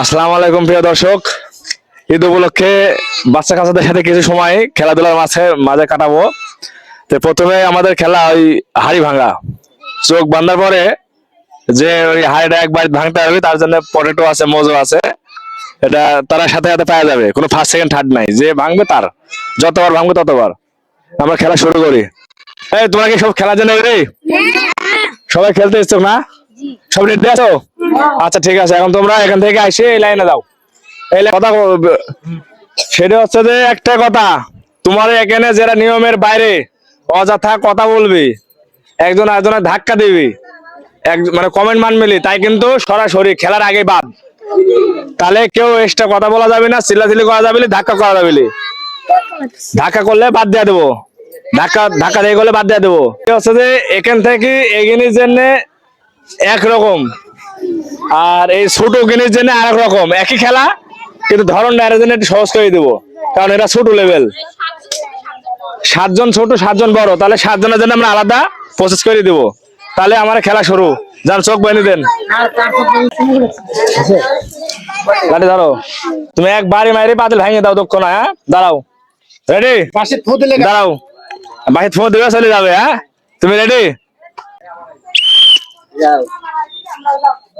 আসসালামু আলাইকুম প্রিয় দর্শক। ঈদ উপলক্ষে বাচ্চা কাচ্চাদের সাথে কিছু সময় খেলাধুলার মাঝে মাঝে কাটাবো। তো প্রথমে আমাদের খেলা ওই হাড়ি ভাঙা। চোখ বাঁধার পরে যে ওই হাড়িটা একবার ভাঙতে হবে তার জন্য পটেটো আছে মোজো আছে। এটা তারা সাথে সাথে পাওয়া যাবে। কোনো ফার্স্ট সেকেন্ড থার্ড নাই। যে ভাঙবে তার। যতবার ভাঙবে ততবার। আমরা খেলা শুরু করি। এই তোমরা কি সব খেলার জন্য রে সবাই খেলতে ইচ্ছুক না? সব রেডি আছো? আচ্ছা ঠিক আছে, এখন তোমরা এখান থেকে এসে এই লাইনে দাও। এই কথা সেটা হচ্ছে যে একটা কথা, তোমার এখানে যারা নিয়মের বাইরে অযথা কথা বলবি, একজন একজনের ধাক্কা দিবি, এক মানে কমেন্ট মানবিলি, তাই কিন্তু সরাসরি খেলার আগে বাদ। তাহলে কেউ এক্সট্রা কথা বলা যাবে না, চিল্লাচিল্লি করা যাবে ধাক্কা করা যাবে ধাক্কা করলে বাদ দিয়ে দেবো। ধাক্কা ধাক্কা দিয়ে করলে বাদ দিয়ে দেবো। হচ্ছে যে এখান থেকে এগিনির জন্য একরকম আর এই ছোট গিনির জন্য আরেক রকম। একই খেলা কিন্তু ধরন এর জন্য একটু সহজ করে দেবো। কারণ এটা ছোট লেভেল সাতজন ছোট সাতজন বড়। তাহলে সাতজনের জন্য আমরা আলাদা প্রসেস করে দেবো। তাহলে আমার খেলা শুরু। যার চোখ বেঁধে দেন। লাঠি ধরো। তুমি এক বাড়ি মারি পাতিল ভাঙিয়ে দাও দক্ষ না হ্যাঁ? দাঁড়াও। রেডি দাঁড়াও। বাহির ফোন দেবে চলে যাবে হ্যাঁ? তুমি রেডি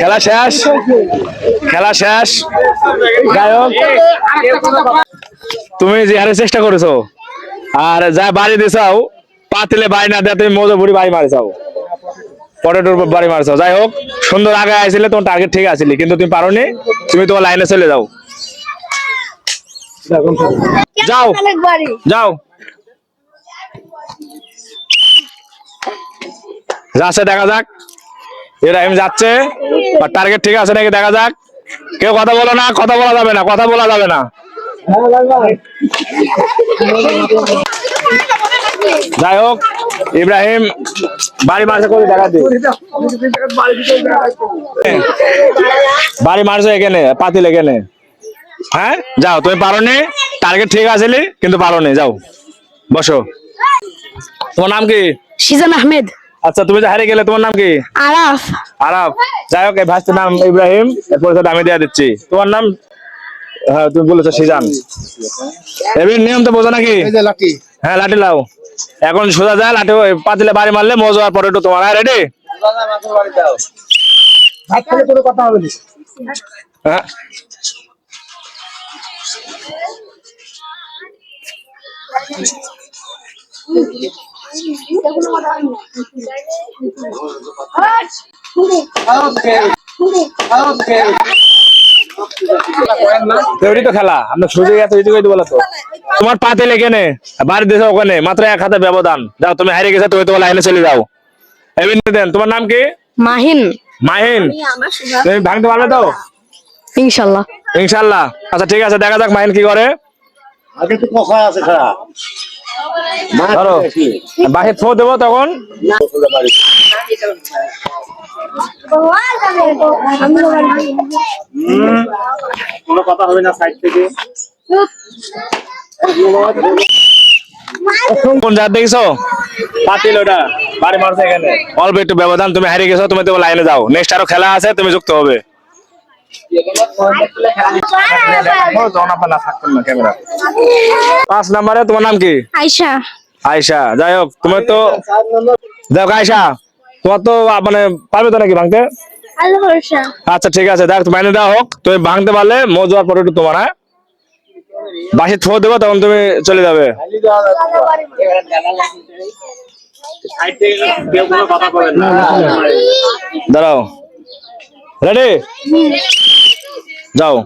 খেলা শেষ। খেলা শেষ। গায়ক, তুমি যে হারে চেষ্টা করেছ, আর যা বাড়ি দিছাও পাতিলে বাড়ি না দেয় তুমি মজা বুড়ি বাড়ি মারিছাও পটেটোর বাড়ি মারছো যাই হোক, সুন্দর আগে আইছিলে, তোমার টার্গেট ঠিক আছিল, কিন্তু তুমি পারোনি, তুমি তোমার লাইনে চলে যাও। যাও যাও। যাচ্ছে, দেখা যাক। এরাহিম যাচ্ছে। টার্গেট ঠিক আছে নাকি? দেখা যাক। কেউ কথা বলো না, কথা বলা যাবে না, কথা বলা যাবে না। যাই হোক, ইব্রাহিম, বাড়ি মারছে করে দেখা দি বাড়ি মারছো এখানে, পাতিল এখানে। হ্যাঁ? যাও, তুমি পারো নি টার্গেট ঠিক আছে কিন্তু পারো নি যাও, বসো। তোমার নাম কি? সিজন আহমেদ। আচ্ছা তুমি যে হারিয়ে গেলে তোমার নাম কি? আরাফ। আরাফ। যাই হোক এই নাম ইব্রাহিম এর পরিচয় আমি দিয়ে দিচ্ছি। তোমার নাম? হ্যাঁ তুমি বলেছ সিজান। এবার নিয়ম তো বোঝো নাকি? এই যে লাঠি। হ্যাঁ লাঠি লাও। এখন সোজা যায় লাঠি ওই পাতিলে বাড়ি মারলে মজা আর পরে তোমার। রেডি কথা হবে না। হ্যাঁ। তৈরি তো খেলা। আমরা সুযোগ আছে দিকে বলো তো। তোমার পাতে লেগে নে বাড়ি দিয়েছে ওখানে মাত্র এক হাতে ব্যবধান। যাও তুমি হারিয়ে গেছে তুমি তোমার লাইনে চলে যাও। এমনি দেন তোমার নাম কি? মাহিন। মাহিন? তুমি ভাঙতে পারবে তো? ইনশাল্লাহ। ইনশাল্লাহ। আচ্ছা ঠিক আছে দেখা যাক মাহিন কি করে। আগে তো কথা আছে খারাপ ধরো। বাহির ফো দেবো তখন। কোনো কথা হবে না সাইড থেকে। কোন জাত দেখছ? পাতিল ওটা বাড়ি মারছে এখানে। অল্প একটু ব্যবধান তুমি হারিয়ে গেছো তুমি তো লাইনে যাও। নেক্সট আরও খেলা আছে তুমি যুক্ত হবে যখন আপনার না থাকতেন না ক্যামেরা পাঁচ নাম্বারে তোমার নাম কি? আয়শা। আয়শা। যাই হোক তুমি তো আয়শা তোমার তো মানে পারবে তো নাকি ভাঙতে? আচ্ছা ঠিক আছে দেখ মাইনে দেওয়া হোক। তুমি ভাঙতে পারলে মজুয়ার পরে তোমার হ্যাঁ? বাসি থো দেবো তখন তুমি চলে যাবে। দাঁড়াও। রেডি যাও।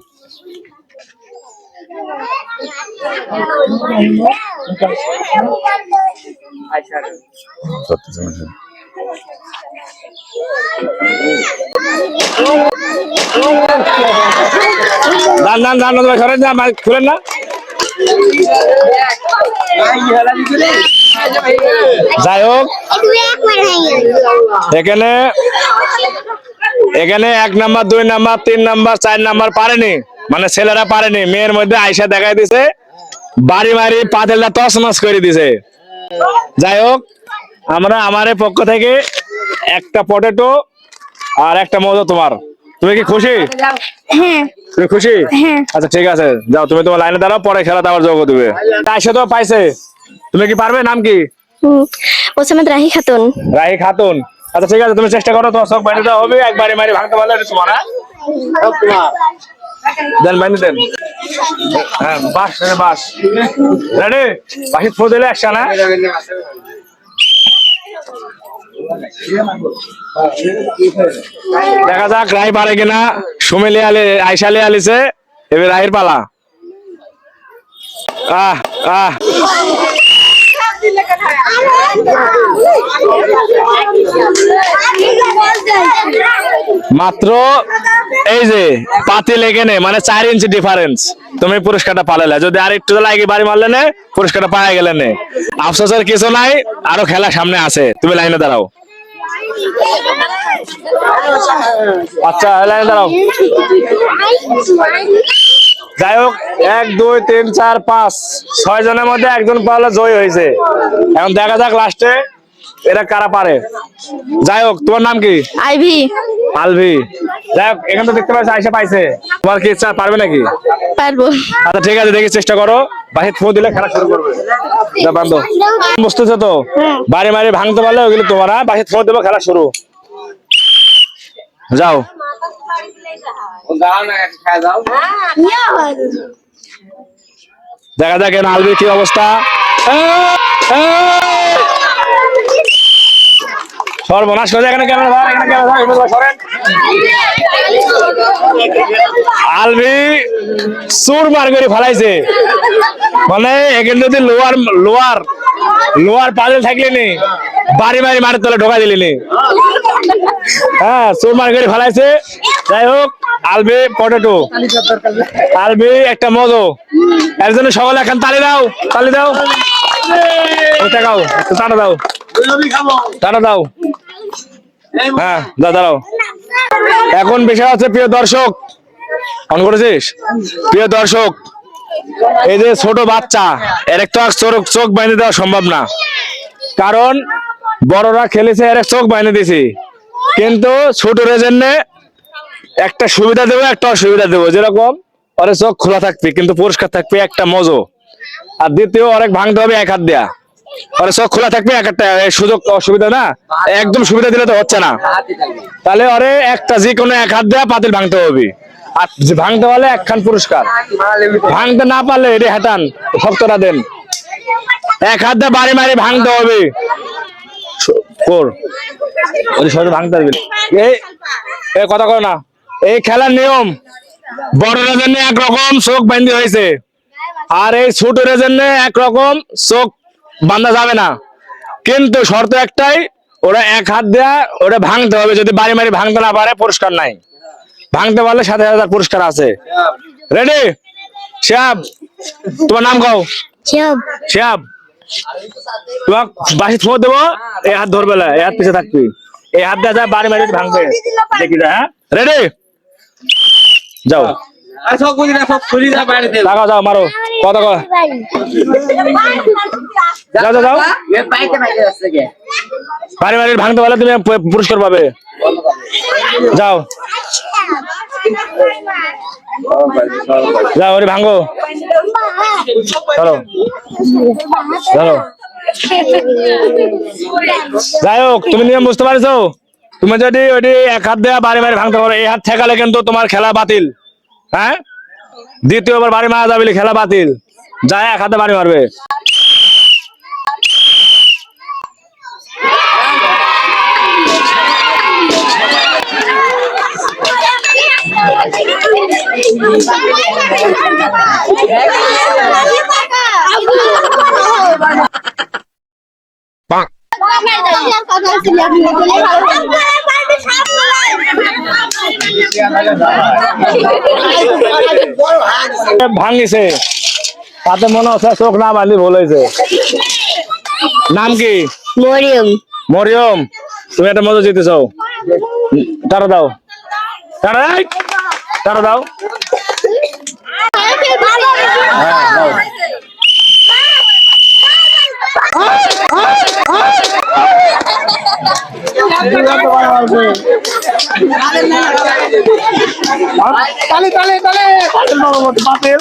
দান দান দান সরেন না খুলেন না। যাই হোক এখানে এখানে এক নাম্বার দুই নাম্বার তিন নাম্বার চার নাম্বার পারেনি। মানে ছেলেরা পারেনি মেয়ের মধ্যে আইসা দেখাই দিছে বাড়ি বাড়ি পাতেলটা তস নস করে দিছে। যাই হোক আমরা আমার পক্ষ থেকে একটা পটেটো আর একটা মজা তোমার। তুমি কি খুশি? হ্যাঁ। তুমি খুশি? হ্যাঁ। আচ্ছা ঠিক আছে। যাও তুমি তোমার লাইনে দাঁড়াও পরে খেলাতে আবার যোগ দিবে আইসা তো পাইছে। তুমি কি পারবে? নাম কি? ওসামাদ রাহি খাতুন। রাহি খাতুন। আচ্ছা ঠিক আছে তুমি চেষ্টা করো তোমার সব বাইরে হবে একবারে মারি ভাঙতে পারলে এটা তোমার হ্যাঁ? দেন বাইরে দেন। হ্যাঁ বাস রে বাস। রেডি? বাসি ফো দিলে একশা না দেখা যাক রাই পারে কিনা। সুমেলি আলে আইসালে আলিছে এবার রাহির পালা। আহ আহ। মাত্র এই যে পাতি লেগে নে মানে চার ইঞ্চি ডিফারেন্স তুমি পুরস্কারটা পালালে। যদি আর একটু লাগে বাড়ি মারলে নে, পুরস্কারটা পাওয়া গেলে নে। আফসোসের কিছু নাই, আরও খেলা সামনে আছে। তুমি লাইনে দাঁড়াও। আচ্ছা লাইনে দাঁড়াও। যাই হোক এক দুই তিন চার পাঁচ ছয় জনের মধ্যে একজন পারলে জয় হয়েছে। এখন দেখা যাক লাস্টে এটা কারা পারে। যাই হোক তোমার নাম কি? আইভি। আলভি। যাই হোক এখান তো দেখতে পাচ্ছি আইসা পাইছে। তোমার কি ইচ্ছা পারবে নাকি? পারব। আচ্ছা ঠিক আছে দেখি চেষ্টা করো। বাহির ফোন দিলে খেলা শুরু করবে। বান্ধব। বুঝতেছো তো? বাড়ি বাড়ি ভাঙতে পারলে ওগুলো তোমার হ্যাঁ? বাহির ফোন দেবো খেলা শুরু। যাও দেখা দেখেন আলবি কি অবস্থা! সর্বনাশ করে এখানে ক্যামেরা এখানে ধর সরেন আলবি সুর মার করে ফেলাইছে মানে এখানে যদি লোয়ার লোয়ার লোয়ার পাজল থাকলে নি বাড়ি বাড়ি মারের তলে ঢোকা দিলি নি। হ্যাঁ সুর মার করে ফেলাইছে যাই হোক আলবি পটেটো। আলবি একটা মজো। এর জন্য সকলে এখন তালি দাও তালি দাও। একটু টাটা দাও। টাটা দাও। হ্যাঁ দাঁড়াও। এখন বিষয় হচ্ছে প্রিয় দর্শক। অন করেছিস? প্রিয় দর্শক, এই যে ছোট বাচ্চা, এর একটা চোখ চোখ বাইনে দেওয়া সম্ভব না। কারণ বড়রা খেলেছে, এর চোখ বাইনে দিছি। কিন্তু ছোটদের জন্য একটা সুবিধা দেবো, একটা অসুবিধা দেবো। যেরকম, ওরে চোখ খোলা থাকবে, কিন্তু পরিষ্কার থাকবে একটা মজো। আর দ্বিতীয় অনেক ভাঙতে হবে এক হাত দেয়া। ওরে চোখ খোলা থাকবে এক একটা সুযোগ অসুবিধা না। একদম সুবিধা দিলে তো হচ্ছে না। তাহলে ওরে একটা যে কোনো এক হাত দেয়া পাতিল ভাঙতে হবে। আর ভাঙতে পারলে একখান পুরস্কার। ভাঙতে না পারলে এটা হেটান, ভক্তরা দেন। এক হাত দিয়ে বাড়ি মারি ভাঙতে হবে। আর এই ছোটদের জন্য একরকম চোখ বান্ধা যাবে না। কিন্তু শর্ত একটাই ওরা এক হাত দেয়া ওরা ভাঙতে হবে। যদি বাড়ি মারি ভাঙতে না পারে পুরস্কার নাই। ভাঙতে পারলে সাথে হাজার পুরস্কার আছে। রেডি শ্যাব তোমার নাম কও? সব শ্যাব তোমার বাসি থো দেবো এই হাত ধরবে না এই হাত পিছে থাকবি এই হাত দেওয়া যায় বাড়ি মারি ভাঙবে। দেখি যা হ্যাঁ? রেডি যাও। লাগাও যাও মারো। কত কত যাও যাও যাও। বাড়ি বাড়ি ভাঙতে পারলে তুমি পুরস্কার পাবে। যাও। যাও ওরে ভাঙো। চলো। চলো। যাই হোক তুমি নিয়ম বুঝতে পারছ? তুমি যদি ওটি এক হাত দেওয়া বাড়ি বাড়ি ভাঙতে পারো এই হাত ঠেকালে কিন্তু তোমার খেলা বাতিল। হ্যাঁ? দ্বিতীয়বার বাড়ি মারা যাবে খেলা বাতিল। যায় এক হাতে বাড়ি মারবে। ভাঙিছে। তাতে মনে হচ্ছে চোখ না বাঁধলি ভুল হয়েছে। নাম কি? মরিয়ম। মরিয়ম তুমি একটা মজা জিতে চাও তারা দাও। তারা এই, তারা দাও। হ্যাঁ দাও। তালে পাতিল